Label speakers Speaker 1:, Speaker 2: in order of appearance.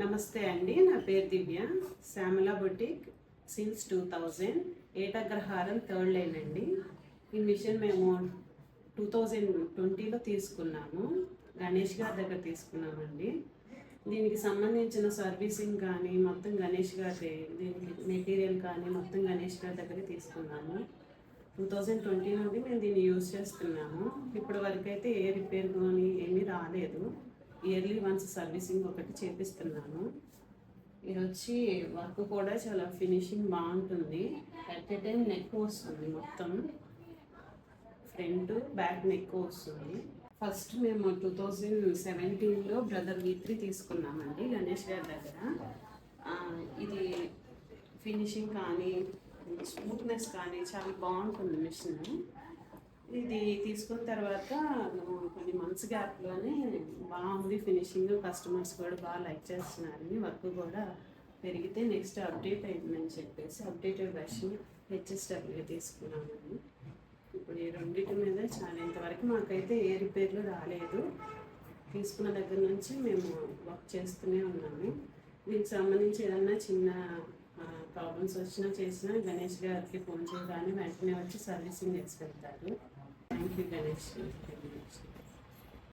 Speaker 1: నమస్తే అండి నా పేరు Divya. Shyamala boutique since two thousand Etagraharam third line అండి. ఈ మిషన్ మేము టూ థౌజండ్ ట్వంటీలో తీసుకున్నాము. గణేష్ గారి దగ్గర తీసుకున్నామండి. దీనికి సంబంధించిన సర్వీసింగ్ కానీ మొత్తం గణేష్ గారి దీనికి మెటీరియల్ కానీ మొత్తం గణేష్ గారి దగ్గర తీసుకున్నాము. టూ థౌజండ్ ట్వంటీ నుండి మేము దీన్ని యూజ్ చేస్తున్నాము. ఇప్పటి వరకు అయితే ఏ రిపేర్ కానీ ఏమీ రాలేదు. ఇయర్లీ వన్స్ సర్వీసింగ్ ఒకటి చేపిస్తున్నాను. ఇది వచ్చి వర్క్ కూడా చాలా ఫినిషింగ్ బాగుంటుంది. అట్ ఎ టైం నెక్ వస్తుంది మొత్తం. ఫ్రంట్ బ్యాక్ నెక్ వస్తుంది. ఫస్ట్ మేము టూ థౌజండ్ సెవెంటీన్లో బ్రదర్ వి తీసుకున్నామండి గణేష్ గారి దగ్గర. ఇది ఫినిషింగ్ కానీ స్మూత్నెస్ కానీ చాలా బాగుంటుంది మిషన్. ఇది తీసుకున్న తర్వాత కొన్ని మంత్స్ గ్యాప్లోనే బాగుంది. ఫినిషింగ్ కస్టమర్స్ కూడా బాగా లైక్ చేస్తున్నారని వర్క్ కూడా పెరిగితే నెక్స్ట్ అప్డేట్ అయిందని చెప్పేసి అప్డేటెడ్ వెర్షన్ హెచ్ఎస్డబ్ల్యూ తీసుకున్నామండి ఇప్పుడు ఈ రెండింటి మీద చాలా ఇంతవరకు మాకైతే ఏ రిపేర్లు రాలేదు. తీసుకున్న దగ్గర నుంచి మేము వర్క్ చేస్తూనే ఉన్నాము. దీనికి సంబంధించి ఏదన్నా చిన్న ప్రాబ్లమ్స్ వచ్చినా చేసినా గణేష్ గారికి ఫోన్ చేయగానే వెంటనే వచ్చి సర్వీసింగ్ చేసి పెడతారు. Thank you Ganesh.